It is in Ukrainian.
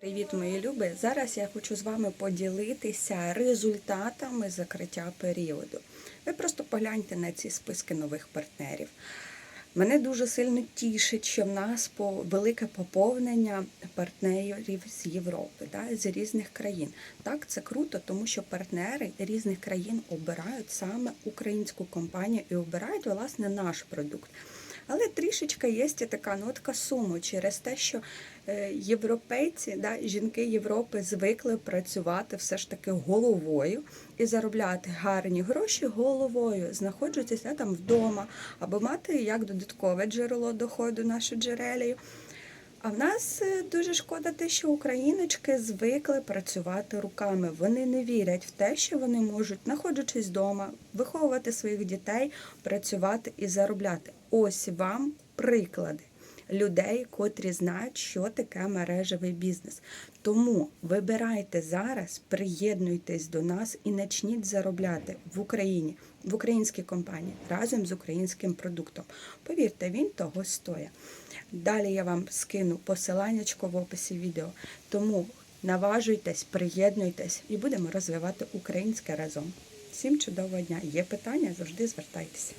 Привіт, мої любі! Зараз я хочу з вами поділитися результатами закриття періоду. Ви просто погляньте на ці списки нових партнерів. Мене дуже сильно тішить, що в нас по велике поповнення партнерів з Європи, да, з різних країн. Так, це круто, тому що партнери різних країн обирають саме українську компанію і обирають власне наш продукт. Але трішечка є така нотка суму через те, що е, європейці, да, жінки Європи звикли працювати все ж таки головою і заробляти гарні гроші головою, знаходжуватися там вдома або мати як додаткове джерело доходу нашу джерелію. А в нас е, дуже шкода те, що україночки звикли працювати руками. Вони не вірять в те, що вони можуть, знаходячись вдома, виховувати своїх дітей, працювати і заробляти. Ось вам приклади людей, котрі знають, що таке мережевий бізнес. Тому вибирайте зараз, приєднуйтесь до нас і почніть заробляти в Україні, в українській компанії разом з українським продуктом. Повірте, він того стоїть. Далі я вам скину посиланнячко в описі відео. Тому наважуйтесь, приєднуйтесь і будемо розвивати українське разом. Всім чудового дня! Є питання, завжди звертайтеся.